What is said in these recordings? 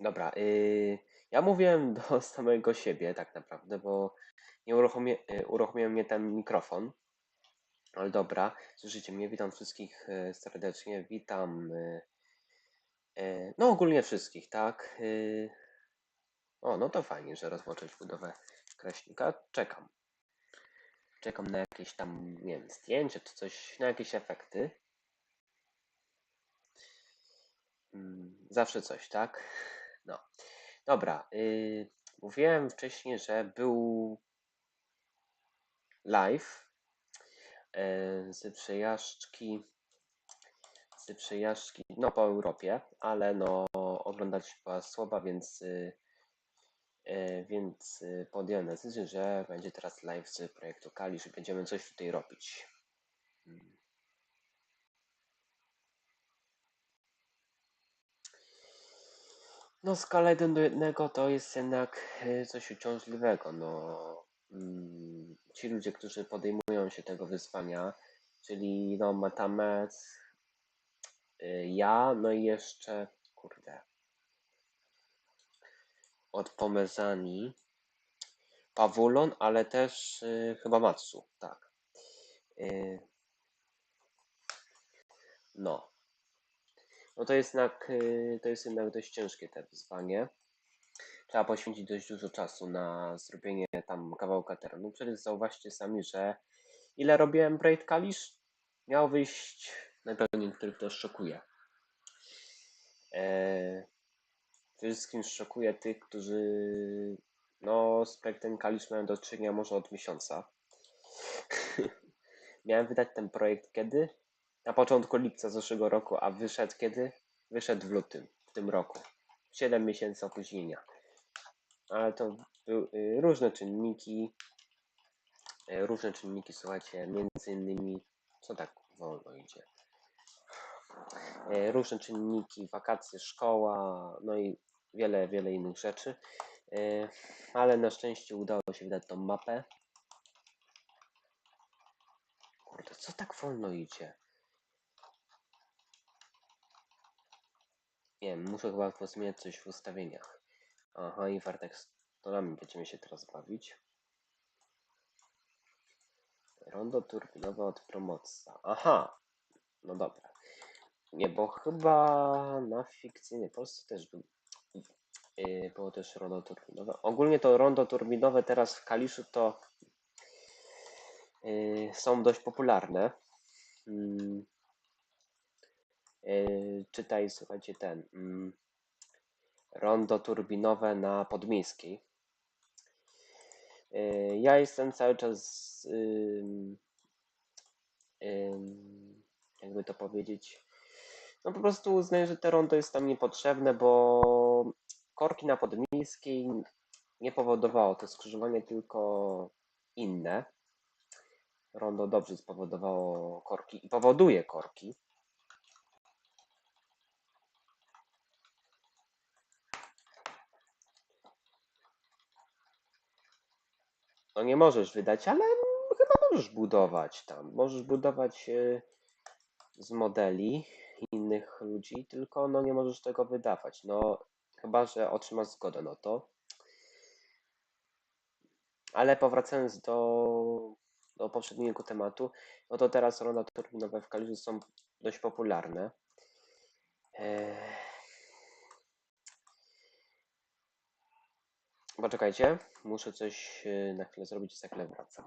Dobra, yy, ja mówiłem do samego siebie tak naprawdę, bo nie uruchomie, yy, uruchomił mnie ten mikrofon. Ale dobra, słyszycie mnie, witam wszystkich yy, serdecznie, witam, no ogólnie wszystkich, tak? O, no to fajnie, że rozpocząć budowę kreśnika, czekam. Czekam na jakieś tam, nie wiem, zdjęcie czy coś, na jakieś efekty. Mm, Zawsze coś, tak? No. Dobra. Yy, mówiłem wcześniej, że był live yy, z przejażdżki z przejażdżki, no po Europie, ale no oglądać była słaba, więc yy, więc yy, podjąłem decyzję, że będzie teraz live z projektu Kalisz i będziemy coś tutaj robić. No, skala 1 do 1 to jest jednak e, coś uciążliwego. No, mm, ci ludzie, którzy podejmują się tego wyzwania, czyli no, Matamet, y, ja, no i jeszcze, kurde, od Pomezani, Pawulon, ale też y, chyba Matsu, tak. Y, no, no to jest jednak, y, to jest jednak dość ciężkie te wyzwanie. Trzeba poświęcić dość dużo czasu na zrobienie tam kawałka terenu. Przecież zauważcie sami, że ile robiłem Braid Kalisz, miał wyjść, najpewniej niektórych to szokuje. Eee, przede wszystkim szokuje tych, którzy no z projektem Kalisz mają do czynienia może od miesiąca. Miałem wydać ten projekt kiedy? Na początku lipca zeszłego roku, a wyszedł kiedy? Wyszedł w lutym w tym roku. 7 miesięcy opóźnienia. Ale to były y, różne czynniki. y, Różne czynniki, słuchajcie, między innymi, co tak wolno idzie. Y, Różne czynniki, wakacje, szkoła, no i wiele, wiele innych rzeczy. Ale na szczęście udało się wydać tą mapę. Kurde, co tak wolno idzie? Wiem, muszę chyba pozmieniać coś w ustawieniach. Aha, i Wartek z torami będziemy się teraz bawić. Rondo turbinowe od Promotsa. Aha, no dobra. Nie, bo chyba na fikcyjnej Polsce też był, yy, było też rondo turbinowe. Ogólnie to rondo turbinowe teraz w Kaliszu to yy, są dość popularne. Yy, czytaj, słuchajcie, ten mm, rondo turbinowe na Podmiejskiej. Yy, ja jestem cały czas, jakby to powiedzieć, no po prostu uznaję, że te rondo jest tam niepotrzebne, bo korki na Podmiejskiej nie powodowało to skrzyżowanie, tylko inne. Rondo dobrze spowodowało korki i powoduje korki. No nie możesz wydać, ale chyba możesz budować tam. Możesz budować e, z modeli innych ludzi, tylko no nie możesz tego wydawać. No chyba, że otrzymasz zgodę na to. Ale powracając do, do poprzedniego tematu, no to teraz ronda turbinowe w Kaliszu są dość popularne. Eee... Poczekajcie, muszę coś e, na chwilę zrobić i za chwilę wracam.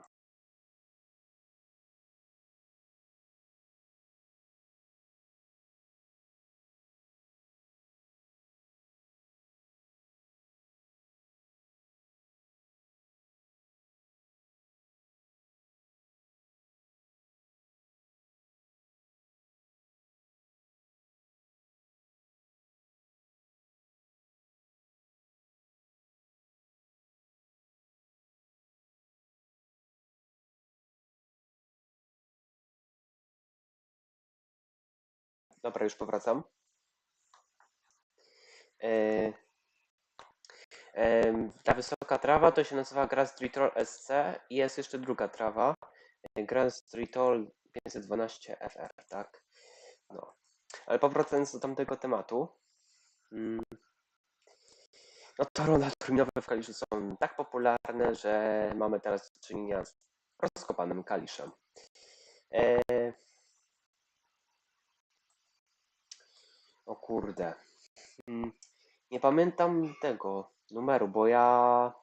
Dobra, już powracam. E, em, ta wysoka trawa to się nazywa Grass Tritol SC i jest jeszcze druga trawa. e, Grass Tritol 512 FR, tak? No. Ale powracając do tamtego tematu. mm, No to ronda turniejowe w Kaliszu są tak popularne, że mamy teraz do czynienia z rozkopanym Kaliszem. E... O kurde. Mm, Nie pamiętam tego numeru, bo ja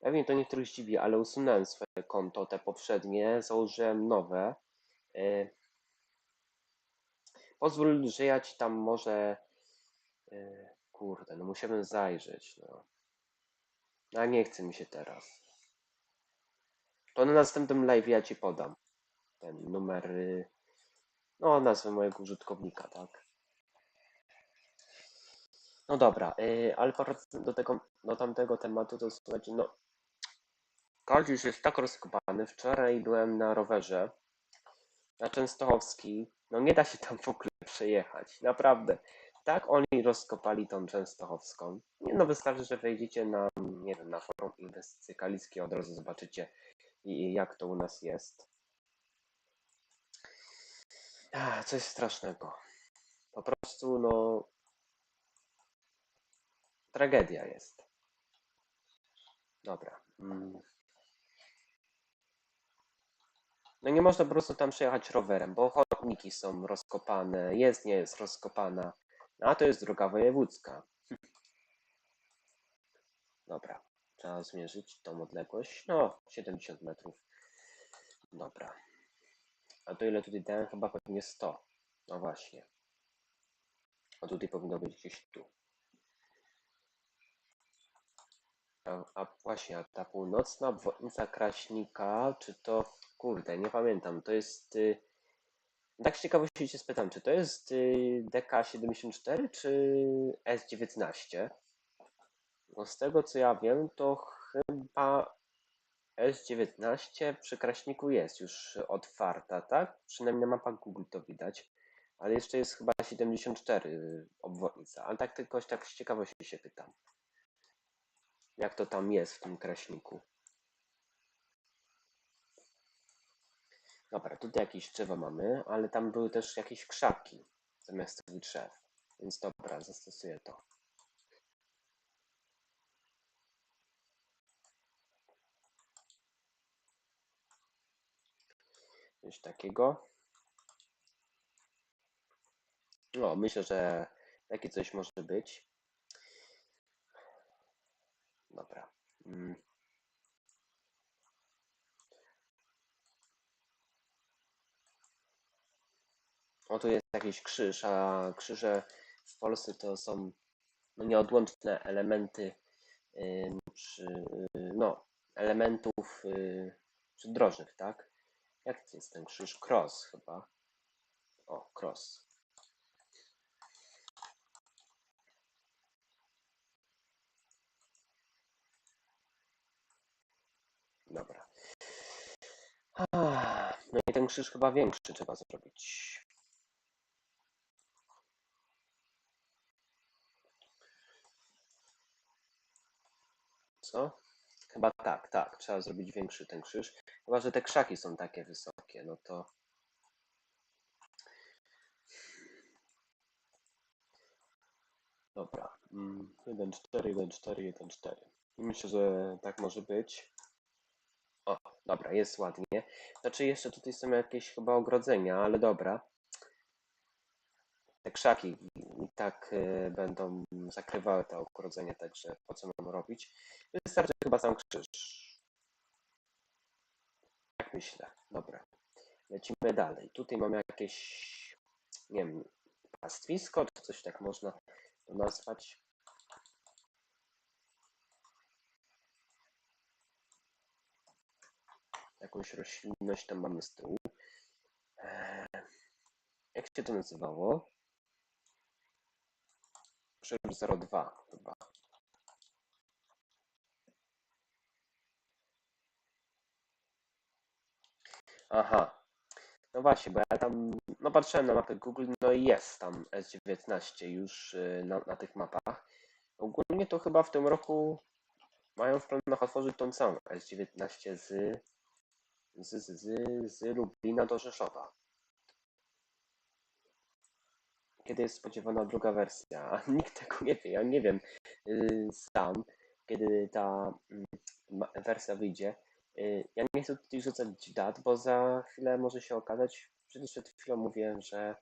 pewnie to niektórych zdziwi, ale usunąłem swoje konto, te poprzednie, założyłem nowe. E, Pozwól, że ja ci tam może. e, Kurde, no musiałbym zajrzeć. No. A nie chce mi się teraz. To na następnym live ja ci podam ten numer. y, No, nazwę mojego użytkownika, tak. No dobra, y, ale wracając do tego, do tamtego tematu, to słuchajcie, no. Kalisz jest tak rozkopany. Wczoraj byłem na rowerze na Częstochowski. No nie da się tam w ogóle przejechać. Naprawdę. Tak oni rozkopali tą Częstochowską. Nie no, wystarczy, że wejdziecie na, nie wiem, na forum inwestycje kaliskie, od razu zobaczycie jak to u nas jest. Ah, Coś strasznego. Po prostu, no. Tragedia jest. Dobra. Mm. No nie można po prostu tam przejechać rowerem, bo chodniki są rozkopane, jest, nie jest rozkopana. A to jest droga wojewódzka. Dobra, trzeba zmierzyć tą odległość. No, 70 metrów. Dobra. A to ile tutaj dałem? Chyba pewnie 100. No właśnie. A tutaj powinno być gdzieś tu. A, a właśnie, a ta północna obwodnica Kraśnika, czy to, kurde, nie pamiętam, to jest, y, tak z ciekawości się spytam, czy to jest y, DK74 czy S19? Bo z tego co ja wiem, to chyba S19 przy Kraśniku jest już otwarta, tak? Przynajmniej na mapach Google to widać. Ale jeszcze jest chyba 74 obwodnica. Ale tak tylko tak z ciekawości się pytam. Jak to tam jest w tym Kraśniku? Dobra, tutaj jakieś drzewa mamy, ale tam były też jakieś krzaki zamiast tych drzew. Więc dobra, zastosuję to. Coś takiego. No, myślę, że takie coś może być. Dobra. Mm. O, tu jest jakiś krzyż, a krzyże w Polsce to są no, nieodłączne elementy ym, przy, y, no, elementów y, przydrożnych, tak? Jak jest ten krzyż? Cross chyba. O, cross. Dobra. Ah, No i ten krzyż chyba większy trzeba zrobić. Co? Chyba tak, tak. Trzeba zrobić większy ten krzyż. Chyba, że te krzaki są takie wysokie, no to. Dobra. 1, 4, 1, 4, 1, 4. I myślę, że tak może być. Dobra, jest ładnie. Znaczy, jeszcze tutaj są jakieś chyba ogrodzenia, ale dobra. Te krzaki i tak y, będą zakrywały te ogrodzenia, także po co mam robić? Wystarczy chyba sam krzyż. Tak myślę. Dobra. Lecimy dalej. Tutaj mamy jakieś, nie wiem, pastwisko, czy coś tak można nazwać. Jakąś roślinność tam mamy z tyłu. Eee, Jak się to nazywało? Krzyż 02 chyba. Aha. No właśnie, bo ja tam no patrzyłem na mapę Google, no i jest tam S19 już y, na, na tych mapach. Ogólnie to chyba w tym roku mają w planach otworzyć tą całą S19 z, z, z, z, z Lublina do Rzeszowa. kiedy jest spodziewana druga wersja, nikt tego nie wie. Ja nie wiem y, sam, kiedy ta mm, wersja wyjdzie. Y, Ja nie chcę tutaj rzucać dat, bo za chwilę może się okazać, przecież przed chwilą mówiłem, że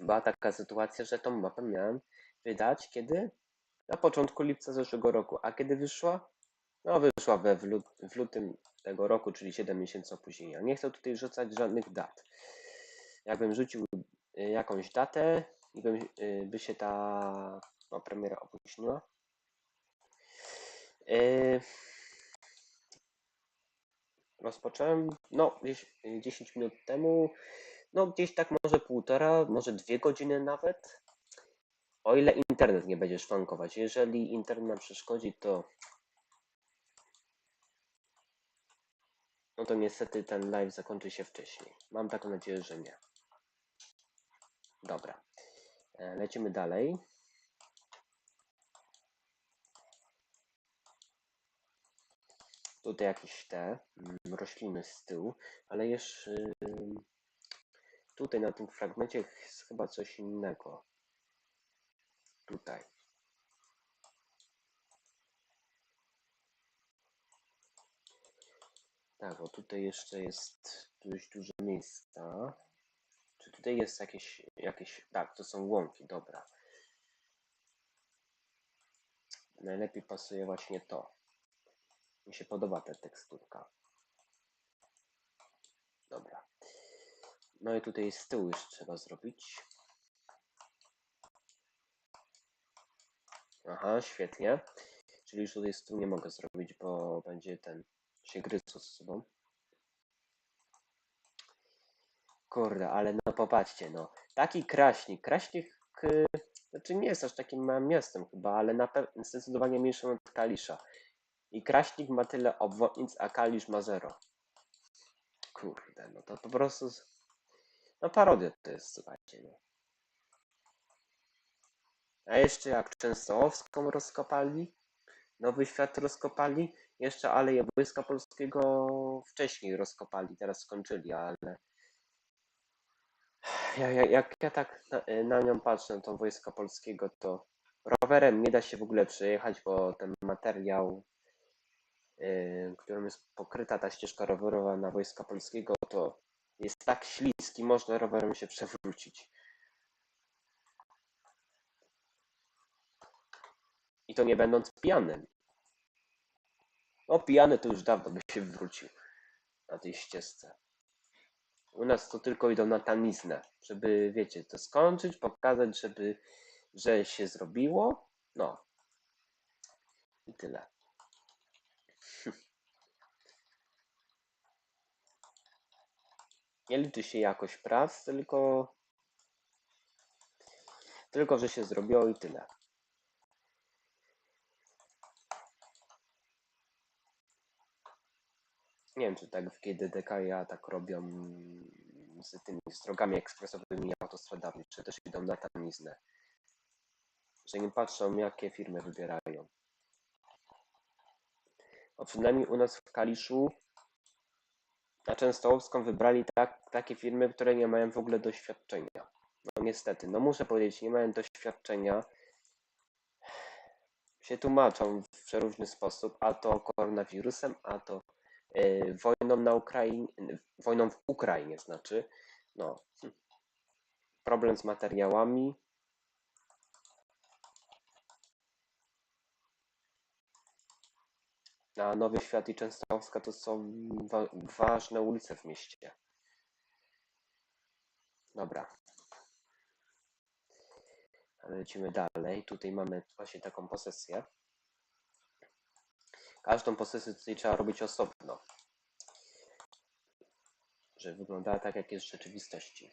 była taka sytuacja, że tą mapę miałem wydać kiedy? Na początku lipca zeszłego roku. A kiedy wyszła? No wyszła we w, lut, w lutym tego roku, czyli 7 miesięcy opóźnienia. Nie chcę tutaj rzucać żadnych dat. Jakbym rzucił y, jakąś datę i bym, y, by się ta no, premiera opóźniła. Y, Rozpocząłem no, gdzieś y, 10 minut temu. No gdzieś tak może półtora, może dwie godziny nawet. O ile internet nie będzie szwankować. Jeżeli internet nam przeszkodzi, to no to niestety ten live zakończy się wcześniej. Mam taką nadzieję, że nie. Dobra. E, Lecimy dalej. Tutaj jakieś te mm, rośliny z tyłu, ale jeszcze ym, tutaj na tym fragmencie jest chyba coś innego. Tutaj. Tak, bo tutaj jeszcze jest dość dużo miejsca. Czy tutaj jest jakieś, jakieś... Tak, to są łąki, dobra. Najlepiej pasuje właśnie to. Mi się podoba ta teksturka. Dobra. No i tutaj z tyłu jeszcze trzeba zrobić. Aha, świetnie. Czyli już tutaj z tyłu nie mogę zrobić, bo będzie ten się gryzł z sobą. Kurde, ale no popatrzcie, no. Taki Kraśnik. Kraśnik, y, znaczy nie jest aż takim małym miastem chyba, ale na pewno zdecydowanie mniejszym od Kalisza. I Kraśnik ma tyle obwodnic, a Kalisz ma zero. Kurde, no to po prostu... No parodia to jest, słuchajcie, no. A jeszcze jak Częstochowską rozkopali, Nowy Świat rozkopali, jeszcze Aleję Wojska Polskiego wcześniej rozkopali, teraz skończyli, ale ja, ja, jak ja tak na, na nią patrzę, tą Wojska Polskiego, to rowerem nie da się w ogóle przejechać, bo ten materiał, yy, którym jest pokryta ta ścieżka rowerowa na Wojska Polskiego, to jest tak śliski, można rowerem się przewrócić. I to nie będąc pijanym. No pijany to już dawno by się wywrócił na tej ścieżce. U nas to tylko idą na tamiznę, żeby, wiecie, to skończyć, pokazać, żeby, że się zrobiło. No. I tyle. Nie liczy się jakość prac, tylko tylko, że się zrobiło i tyle. Nie wiem, czy tak w GDDK ja tak robią z tymi drogami ekspresowymi autostradami, czy też idą na tamiznę. Że nie patrzą, jakie firmy wybierają. A przynajmniej u nas w Kaliszu na Częstochowską wybrali tak, takie firmy, które nie mają w ogóle doświadczenia. No niestety, no muszę powiedzieć, nie mają doświadczenia. Się tłumaczą w przeróżny sposób, a to koronawirusem, a to wojną na Ukrainie, wojną w Ukrainie znaczy, no, problem z materiałami. A Nowy Świat i Częstochowska to są wa ważne ulice w mieście. Dobra. Lecimy dalej. Tutaj mamy właśnie taką posesję. Każdą posesję tutaj trzeba robić osobno. Żeby wyglądała tak, jak jest w rzeczywistości.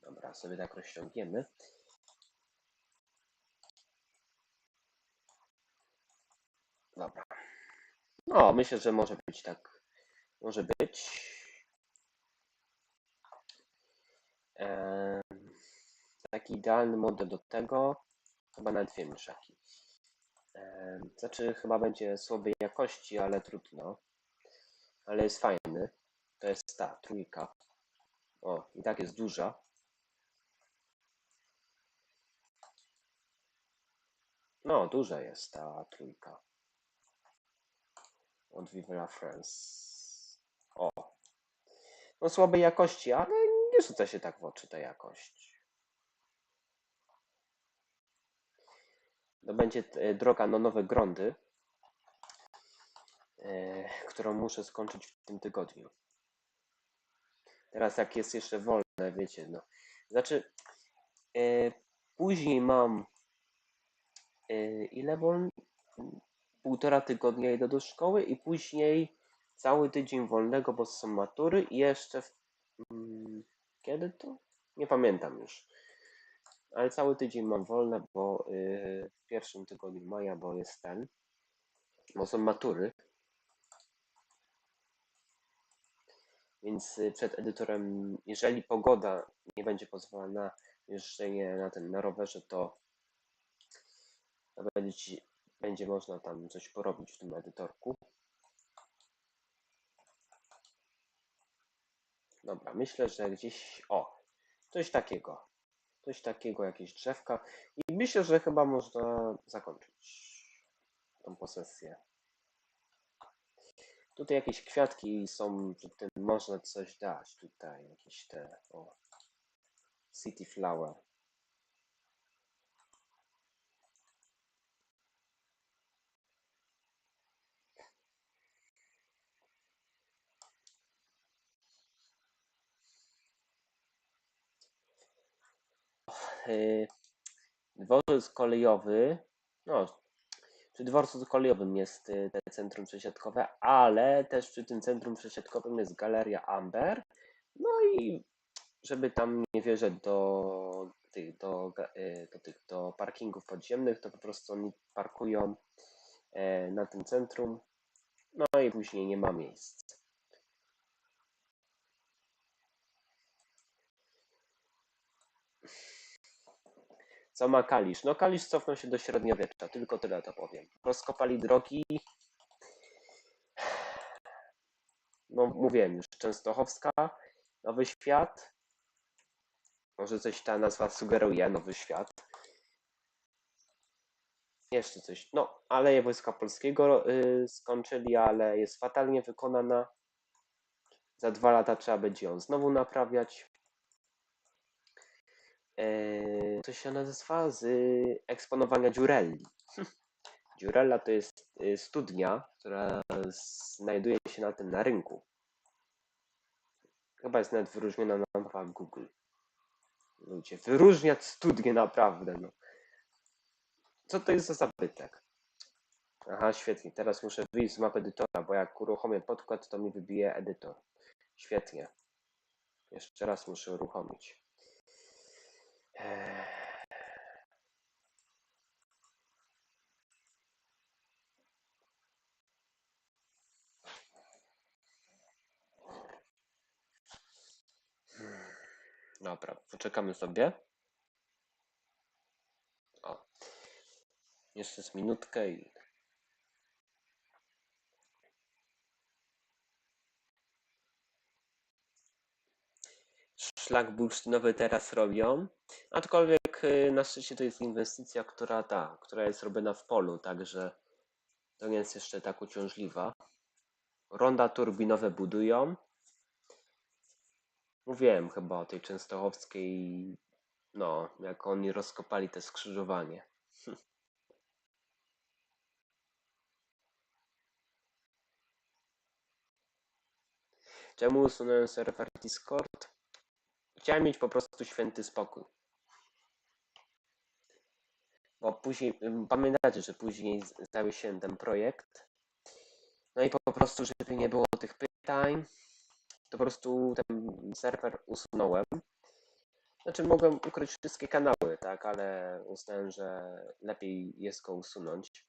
Dobra, sobie tak rozciągniemy. Dobra. No, myślę, że może być tak. Może być. Em, taki idealny model do tego. Chyba na dwie myszaki. Em, Znaczy, chyba będzie słabej jakości, ale trudno. Ale jest fajny. To jest ta trójka. O, i tak jest duża. No, duża jest ta trójka. Od Vive la France. O. No słabej jakości, ale nie rzuca się tak w oczy ta jakość. To będzie e, droga na nowe grądy, e, którą muszę skończyć w tym tygodniu. Teraz jak jest jeszcze wolne, wiecie, no. Znaczy, e, później mam ile wolny? Półtora tygodnia idę do szkoły i później cały tydzień wolnego, bo są matury i jeszcze w, mm, kiedy to? Nie pamiętam już. Ale cały tydzień mam wolne, bo y, w pierwszym tygodniu maja, bo jest ten, bo są matury. Więc y, przed edytorem, jeżeli pogoda nie będzie pozwalała na jeżdżenie na tym na rowerze, to, to będzie, będzie można tam coś porobić w tym edytorku. Dobra, myślę, że gdzieś. O, coś takiego. Coś takiego, jakieś drzewka. I myślę, że chyba można zakończyć tą posesję. Tutaj jakieś kwiatki są, tym można coś dać. Tutaj jakieś te. O. City Flower. Dworzec kolejowy. No, przy dworcu kolejowym jest y, te centrum przesiadkowe, ale też przy tym centrum przesiadkowym jest galeria Amber. No i żeby tam nie wjeżdżać do tych, do, y, do tych, do parkingów podziemnych, to po prostu oni parkują e, na tym centrum. No i później nie ma miejsc. Co ma Kalisz? No Kalisz cofnął się do średniowiecza, tylko tyle to powiem. Rozkopali drogi. No mówiłem już, Częstochowska, Nowy Świat. Może coś ta nazwa sugeruje, Nowy Świat. Jeszcze coś. No, Aleję Wojska Polskiego y, skończyli, ale jest fatalnie wykonana. Za dwa lata trzeba będzie ją znowu naprawiać. Eee, to się nazywa z eksponowania dziurelli. Dziurella to jest y, studnia, która znajduje się na tym na rynku. Chyba jest nawet wyróżniona na mapach Google. Ludzie, wyróżniać studnię naprawdę, no. Co to jest za zabytek? Aha, świetnie. Teraz muszę wyjść z map edytora, bo jak uruchomię podkład, to mi wybije edytor. Świetnie. Jeszcze raz muszę uruchomić. Eee. Dobra, poczekamy sobie. O. Jeszcze z minutkę i. Szlak bursztynowy teraz robią, aczkolwiek y, na szczęście to jest inwestycja, która ta, która jest robiona w polu, także to nie jest jeszcze tak uciążliwa. Ronda turbinowe budują. Mówiłem chyba o tej częstochowskiej, no, jak oni rozkopali te skrzyżowanie. Czemu usunąłem serwer Discord? Chciałem mieć po prostu święty spokój. Bo później, pamiętacie, że później stały się ten projekt. No i po prostu, żeby nie było tych pytań, to po prostu ten serwer usunąłem. Znaczy mogłem ukryć wszystkie kanały, tak, ale uznałem, że lepiej jest go usunąć.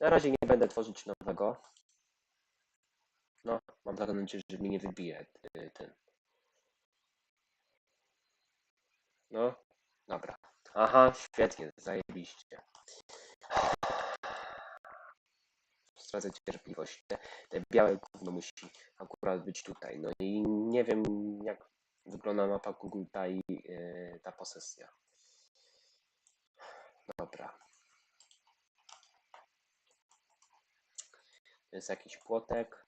Na razie nie będę tworzyć nowego. No, mam taką nadzieję, że mi nie wybije y, ten. No, dobra. Aha, świetnie, zajebiście. radzę cierpliwość. Te, te białe gówno musi akurat być tutaj. No i nie wiem, jak wygląda mapa Google ta i yy, ta posesja. Dobra. To jest jakiś płotek.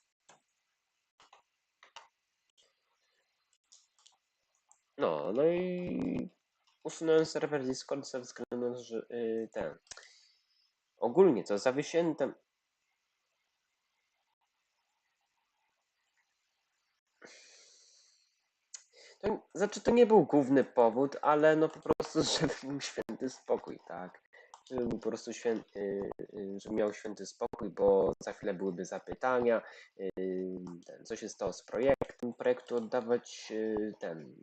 No, no i usunąłem serwer Discord ze względu na że yy, ten. Ogólnie to zawiesiłem ten. To, znaczy, to nie był główny powód, ale no po prostu, żeby był święty spokój, tak? Żeby po prostu święty, yy, żeby miał święty spokój, bo za chwilę byłyby zapytania, ten, co się stało z projektem, projektu oddawać yy, ten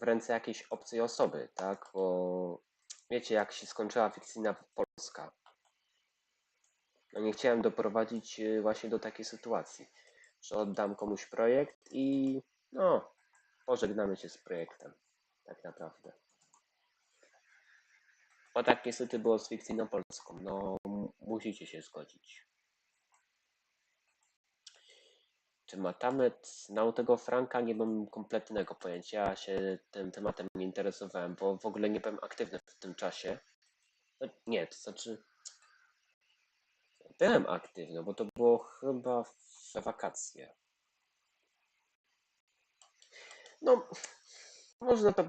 w ręce jakiejś obcej osoby, tak? Bo wiecie, jak się skończyła fikcyjna Polska. No nie chciałem doprowadzić yy, właśnie do takiej sytuacji, że oddam komuś projekt i no, pożegnamy się z projektem, tak naprawdę. Bo tak niestety było z fikcyjną Polską. No, musicie się zgodzić. Czy Matamet znał tego Franka? Nie mam kompletnego pojęcia. Ja się tym tematem nie interesowałem, bo w ogóle nie byłem aktywny w tym czasie. No, nie, to znaczy. Byłem aktywny, bo to było chyba we wakacje. No, można to